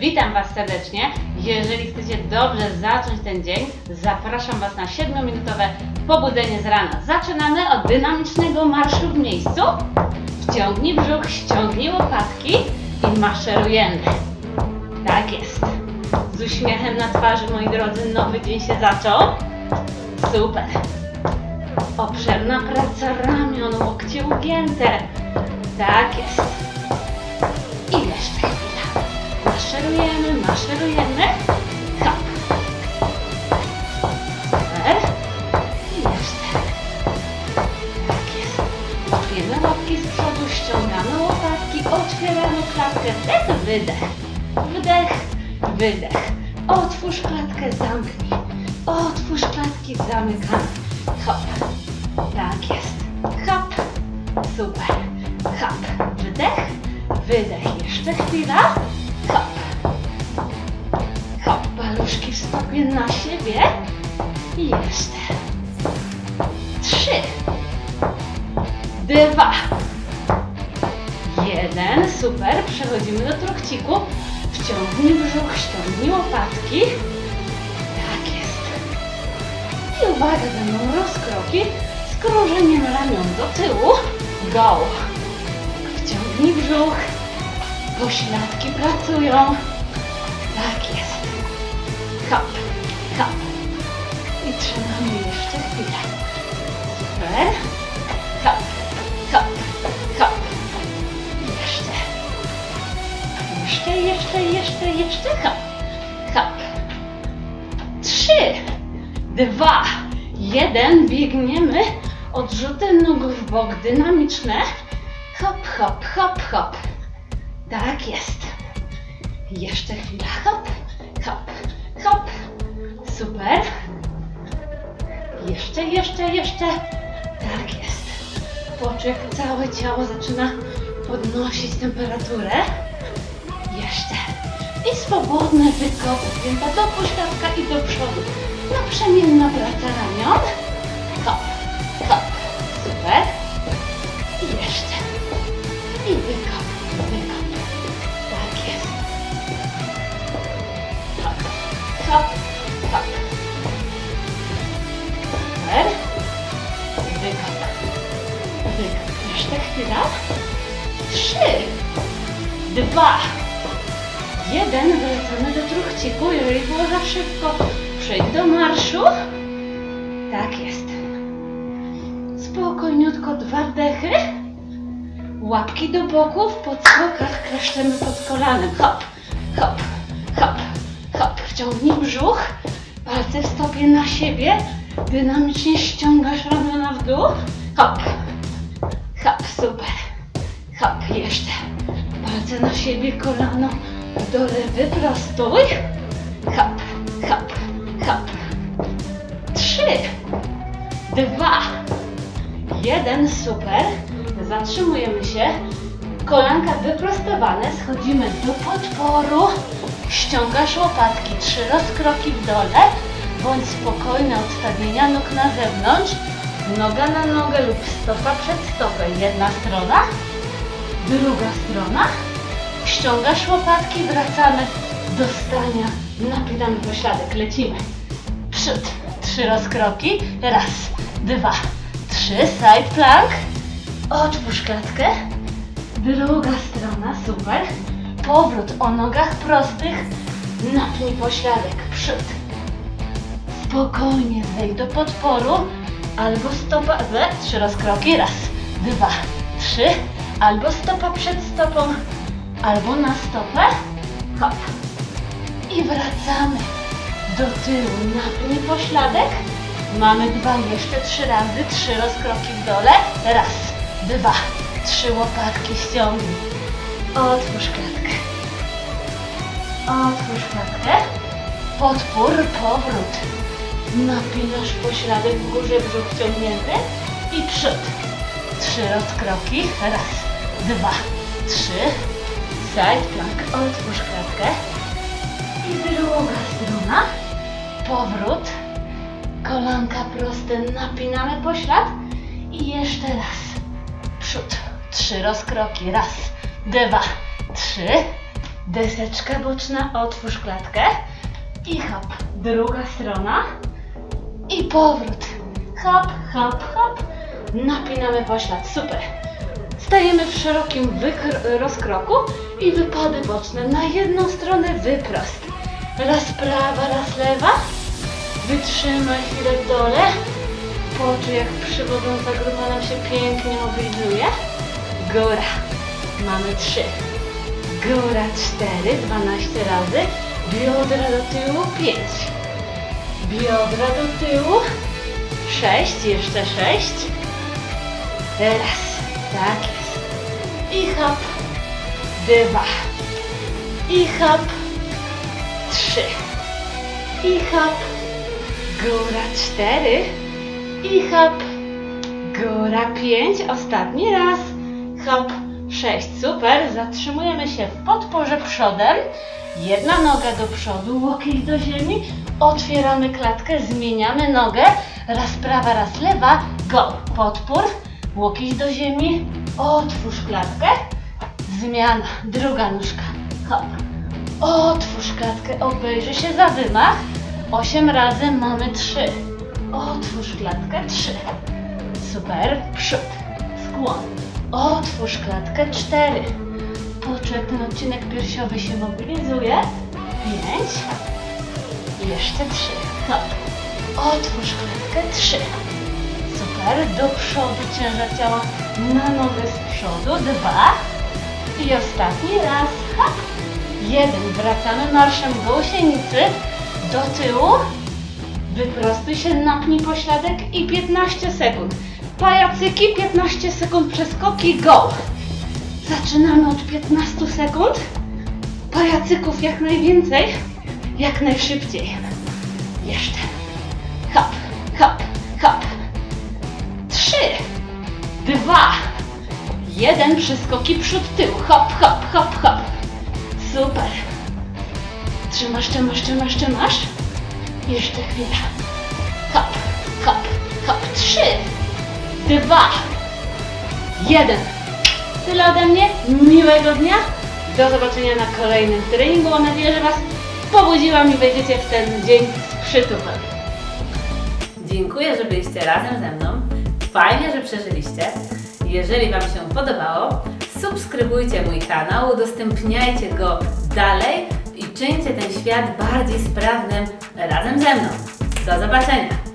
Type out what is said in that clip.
Witam Was serdecznie. Jeżeli chcecie dobrze zacząć ten dzień, zapraszam Was na 7-minutowe pobudzenie z rana. Zaczynamy od dynamicznego marszu w miejscu. Wciągnij brzuch, ściągnij łopatki i maszerujemy. Tak jest. Z uśmiechem na twarzy, moi drodzy, nowy dzień się zaczął. Super. Obszerna praca ramion, łokcie ugięte. Tak jest. Maszerujemy, maszerujemy. Hop. Super. I jeszcze. Tak jest. Łapiemy łapki z przodu, ściągamy łopatki, otwieramy klatkę. Wdech, wydech. Wdech, wydech. Otwórz klatkę, zamknij. Otwórz klatki, zamykamy. Hop. Tak jest. Hop. Super. Hop. Wdech. Wydech. Jeszcze chwila. Stopie na siebie. I jeszcze. Trzy. Dwa. Jeden. Super. Przechodzimy do trokciku. Wciągnij brzuch, ściągnij łopatki. Tak jest. I uwaga, będą rozkroki z krążeniem ramion do tyłu. Go. Wciągnij brzuch. Pośladki pracują. Tak jest. Chwilę. Super. Hop, hop, hop. Jeszcze. Jeszcze, jeszcze, jeszcze, jeszcze. Hop, hop. Trzy, dwa, jeden. Biegniemy. Odrzuty nóg w bok dynamiczne. Hop, hop, hop, hop. Tak jest. Jeszcze chwila. Hop, hop, hop. Super. Jeszcze, jeszcze, jeszcze. Tak jest. Poczek, całe ciało zaczyna podnosić temperaturę. Jeszcze. I swobodne wykop, pięta do pośladka i do przodu. Naprzemienna praca ramion. Jeszcze chwila. Trzy. Dwa. Jeden. Wracamy do truchciku. Jeżeli było za szybko, przejdź do marszu. Tak jest. Spokojniutko dwa wdechy. Łapki do boku, w podskokach kleszczemy pod kolanem. Hop, hop, hop, hop. Wciągnij brzuch, palce w stopie na siebie. Dynamicznie ściągasz ramiona w dół. Hop, super. Hop, jeszcze. Palce na siebie, kolano do lewy, prostuj. Hop, hop, hop. Trzy, dwa, jeden, super. Zatrzymujemy się. Kolanka wyprostowane, schodzimy do podporu. Ściągasz łopatki, trzy rozkroki w dole. Bądź spokojne odstawienia nóg na zewnątrz. Noga na nogę lub stopa przed stopę. Jedna strona, druga strona. Ściągasz łopatki, wracamy do stania. Napinamy pośladek, lecimy. Przód, trzy rozkroki. Raz, dwa, trzy, side plank. Otwórz klatkę. Druga strona, super. Powrót o nogach prostych. Napnij pośladek, przód. Spokojnie zejdź do podporu. Albo stopa, we, trzy rozkroki. Raz, dwa, trzy. Albo stopa przed stopą, albo na stopę. Hop. I wracamy do tyłu. Napnij pośladek. Mamy dwa, jeszcze trzy razy. Trzy rozkroki w dole. Raz, dwa, trzy łopatki ściągnij. Otwórz klatkę. Otwórz klatkę. Podpór, powrót. Napinasz pośladek w górze, brzuch ciągnięty. I przód. Trzy rozkroki. Raz, dwa, trzy. Side plank. Otwórz klatkę. I druga strona. Powrót. Kolanka proste. Napinamy poślad. I jeszcze raz. Przód. Trzy rozkroki. Raz, dwa, trzy. Deseczka boczna, otwórz klatkę. I hop, druga strona. I powrót. Hop, hop, hop. Napinamy poślad, super. Stajemy w szerokim rozkroku i wypady boczne na jedną stronę wyprost. Raz prawa, raz lewa. Wytrzymaj chwilę w dole. Poczuj jak przywodząca grupa nam się pięknie mobilizuje. Góra. Mamy trzy. Góra cztery, 12 razy. Biodra do tyłu, pięć. Biodra do tyłu. Sześć, jeszcze sześć. Raz. Tak jest. I hop. Dwa. I hop. Trzy. I hop. Góra cztery. I hop. Góra pięć. Ostatni raz. Hop. Sześć. Super. Zatrzymujemy się w podporze przodem. Jedna noga do przodu, łokieć do ziemi. Otwieramy klatkę, zmieniamy nogę. Raz prawa, raz lewa. Go. Podpór. Łokieć do ziemi. Otwórz klatkę. Zmiana. Druga nóżka. Hop. Otwórz klatkę, obejrzyj się za wymach. Osiem razy mamy trzy. Otwórz klatkę, trzy. Super, przód, skłon. Otwórz klatkę, cztery. Poczuj, jak ten odcinek piersiowy się mobilizuje. Pięć. Jeszcze trzy. Hop. Otwórz klatkę, trzy. Super, do przodu ciężar ciała na nogę z przodu. Dwa. I ostatni raz. Hop. Jeden. Wracamy marszem gąsienicy do tyłu. Wyprostuj się, napnij pośladek i 15 sekund. Pajacyki, 15 sekund przeskoki, go! Zaczynamy od 15 sekund. Pajacyków jak najwięcej, jak najszybciej. Jeszcze. Hop, hop, hop. Trzy, dwa, jeden. Przeskoki przód, tył. Hop, hop, hop, hop. Super. Trzymasz, trzymasz, trzymasz, trzymasz. Jeszcze chwila. Hop. Dwa, jeden. Tyle ode mnie. Miłego dnia. Do zobaczenia na kolejnym treningu. Mam nadzieję, że Was pobudziłam i wejdziecie w ten dzień z. Dziękuję, że byliście razem ze mną. Fajnie, że przeżyliście. Jeżeli Wam się podobało, subskrybujcie mój kanał, udostępniajcie go dalej i czyńcie ten świat bardziej sprawnym razem ze mną. Do zobaczenia!